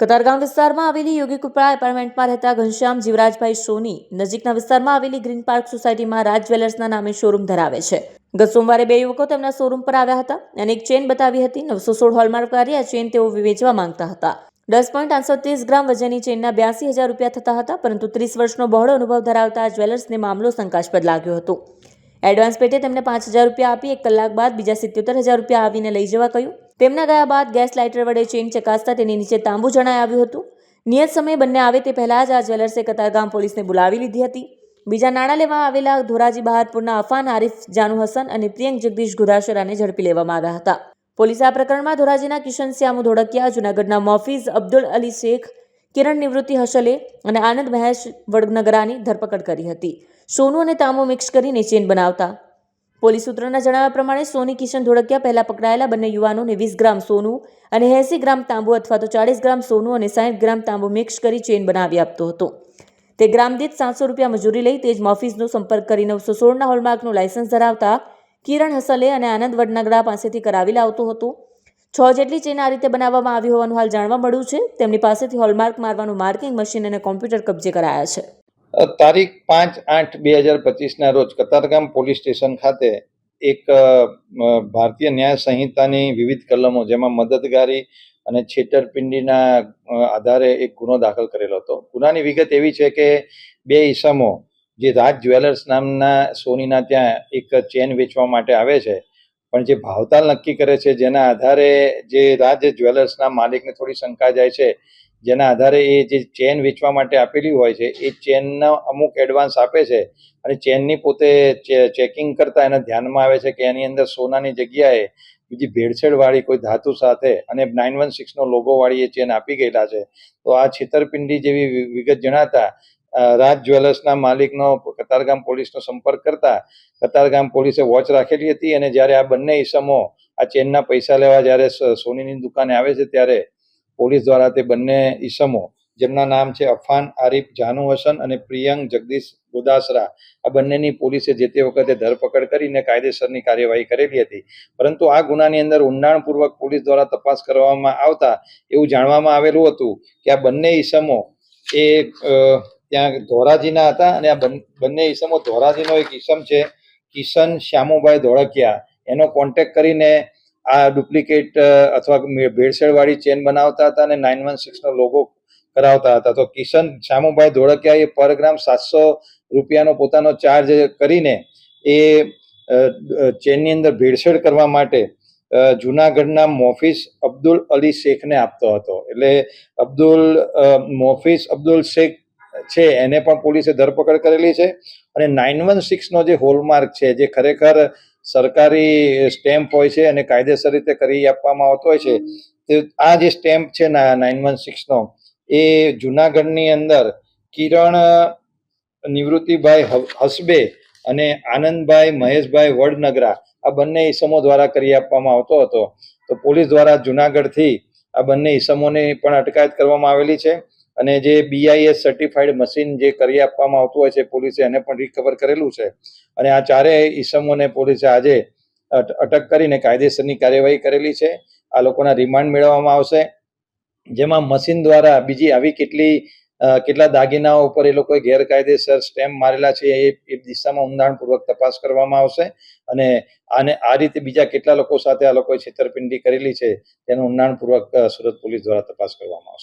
કતારગામ વિસ્તારમાં આવેલી યોગી કૃપા એપાર્ટમેન્ટમાં રહેતા ઘનશ્યામ જીવરાજભાઈ સોની નજીકના વિસ્તારમાં આવેલી ગ્રીન પાર્ક સોસાયટીમાં રાજ જ્વેલર્સના નામે શોરૂમ ધરાવે છે. ગત સોમવારે બે યુવકો તેમના શોરૂમ પર આવ્યા હતા અને એક ચેન બતાવી હતી. નવસો સોળ હોલમાર્કવાળી આ ચેન તેઓ વેચવા માંગતા હતા. દસ પોઈન્ટ આઠસો ત્રીસ ગ્રામ વજનની ચેનના બ્યાસી હજાર રૂપિયા થતા હતા, પરંતુ ત્રીસ વર્ષનો બહોળો અનુભવ ધરાવતા આ જ્વેલર્સને મામલો શંકાસ્પદ લાગ્યો હતો. એડવાન્સ પેટે તેમને પાંચ હજાર રૂપિયા આપી એક કલાક બાદ બીજા સિત્યોતેર હજાર રૂપિયા આવીને લઈ જવા કહ્યું. તેમના ગયા બાદ ગેસ લાઇટર વડે ચેન ચકાસતા તેની નીચે તાંબુ જણાઈ આવ્યું હતું. નિયત સમયે બંને આવે તે પહેલાં જ આ જ્વેલર્સે કતારગામ પોલીસને બોલાવી લીધી હતી. બીજા નાણાં લેવા આવેલા ધોરાજી બહારપુરના અફાન આરીફ, જાનુ હસન અને પ્રિયંક જગદીશ ગુદાશરાને ઝડપી લેવામાં આવ્યા હતા. પોલીસે આ પ્રકરણમાં ધોરાજીના કિશન શ્યામુ ધોળકિયા, જૂનાગઢના મોફીઝ અબ્દુલ અલી શેખ, કિરણ નિવૃત્તિ હસલે અને આનંદ મહેશ વડનગરાની ધરપકડ કરી હતી. સોનું અને તાંબુ મિક્સ કરીને ચેન બનાવતા પોલીસ સૂત્રોના જણાવ્યા પ્રમાણે સોની કિશન ધોળકિયા પહેલા પકડાયેલા બંને યુવાનોને વીસ ગ્રામ સોનું અને એંસી ગ્રામ તાંબુ અથવા તો ચાળીસ ગ્રામ સોનું અને સાઠ ગ્રામ તાંબુ મિક્સ કરી ચેન બનાવી આપતો હતો. તે ગ્રામ દીઠ સાતસો રૂપિયા મજૂરી લઈ તેજ મોફિસનો સંપર્ક કરી નવસો સોળના હોલમાર્કનું લાયસન્સ ધરાવતા કિરણ હસલે અને આનંદ વડનગરા પાસેથી કરાવી લાવતો હતો. છ જેટલી ચેન આ રીતે બનાવવામાં આવી હોવાનું હાલ જાણવા મળ્યું છે. તેમની પાસેથી હોલમાર્ક મારવાનું માર્કિંગ મશીન અને કોમ્પ્યુટર કબજે કરાયા છે. તારીખ પાંચ આઠ બે હજાર પચીસના રોજ કતારગામ પોલીસ સ્ટેશન ખાતે એક ભારતીય ન્યાય સંહિતાની વિવિધ કલમો જેમાં મદદગારી અને છેતરપિંડીના આધારે એક ગુનો દાખલ કરેલો હતો. ગુનાની વિગત એવી છે કે બે ઈસમો, જે રાજ જ્વેલર્સ નામના સોનીના ત્યાં એક ચેન વેચવા માટે આવે છે, પણ જે ભાવતાલ નક્કી કરે છે જેના આધારે જે રાજ જ્વેલર્સના માલિકને થોડી શંકા જાય છે જેના આધારે એ જે ચેન વેચવા માટે આપેલી હોય છે, એ ચેનના અમુક એડવાન્સ આપે છે અને ચેનની પોતે ચેકિંગ કરતા એને ધ્યાનમાં આવે છે કે એની અંદર સોનાની જગ્યાએ બીજી ભેળસેળવાળી કોઈ ધાતુ સાથે અને નાઇન વન સિક્સનો લોગોવાળી એ ચેન આપી ગયેલા છે. તો આ છેતરપિંડી જેવી વિગત જણાતા રાજ જ્વેલર્સના માલિકનો કતારગામ પોલીસનો સંપર્ક કરતા, કતારગામ પોલીસે વોચ રાખેલી હતી અને જ્યારે આ બંને ઈસમો આ ચેનના પૈસા લેવા જ્યારે સોનીની દુકાને આવે છે ત્યારે પોલીસ દ્વારા તે બંને ઈસમો, જેમના નામ છે અફાન, આરીફ, જાનુ હસન અને પ્રિયંક જગદીશ ગોદાસરા, આ બંનેની પોલીસે જે તે વખતે ધરપકડ કરીને કાયદેસરની કાર્યવાહી કરેલી હતી. પરંતુ આ ગુનાની અંદર ઊંડાણપૂર્વક પોલીસ દ્વારા તપાસ કરવામાં આવતા એવું જાણવામાં આવેલું હતું કે આ બંને ઈસમો એ ત્યાં ધોરાજીના હતા અને આ બંને ઈસમો ધોરાજીનો એક ઈસમ છે કિશન શ્યામુભાઈ ધોળકિયા. એનો કોન્ટેક્ટ કરીને આ ડુપ્લિકેટ અથવા ભેળસેળવાળી ચેન બનાવતા હતા અને નાઇન વન સિક્સનો લોગો કરાવતા હતા. તો કિશન શામુભાઈ ધોળકિયાએ પર ગ્રામ સાતસો રૂપિયાનો પોતાનો ચાર્જ કરીને એ ચેનની અંદર ભેળસેળ કરવા માટે જુનાગઢના મોફિસ અબ્દુલ અલી શેખને આપતો હતો. એટલે અબ્દુલ મોફિસ અબ્દુલ શેખ છે, એને પણ પોલીસે ધરપકડ કરેલી છે. અને નાઇન વન સિક્સનો જે હોલમાર્ક છે, જે ખરેખર સરકારી સ્ટેમ્પ હોય છે અને કાયદેસર રીતે કરી આપવામાં આવતો હોય છે, તે આ જે સ્ટેમ્પ છે નાઇન વન સિક્સનો, એ જુનાગઢની અંદર કિરણ નિવૃત્તિભાઈ હસબે અને આનંદભાઈ મહેશભાઈ વડનગરા, આ બંને ઈસમો દ્વારા કરી આપવામાં આવતો હતો. તો પોલીસ દ્વારા જુનાગઢથી આ બંને ઈસમોની પણ અટકાયત કરવામાં આવેલી છે. અને જે બીઆઈએસ સર્ટિફાઈડ મશીન જે કરી આપવામાં આવતું હોય છે પોલીસે એને પણ રિકવર કરેલું છે. અને આ ચારેય ઈસમોને પોલીસે આજે અટ- અટક કરીને કાયદેસરની કાર્યવાહી કરેલી છે. આ લોકોના રિમાન્ડ મેળવવામાં આવશે. જેમાં મશીન દ્વારા બીજી આવી કેટલી કેટલા દાગીનાઓ ઉપર એ લોકોએ ગેરકાયદેસર સ્ટેમ્પ મારેલા છે એ એ દિશામાં ઊંડાણપૂર્વક તપાસ કરવામાં આવશે. અને આને, આ રીતે બીજા કેટલા લોકો સાથે આ લોકોએ છેતરપિંડી કરેલી છે તેનું ઊંડાણપૂર્વક સુરત પોલીસ દ્વારા તપાસ કરવામાં આવશે.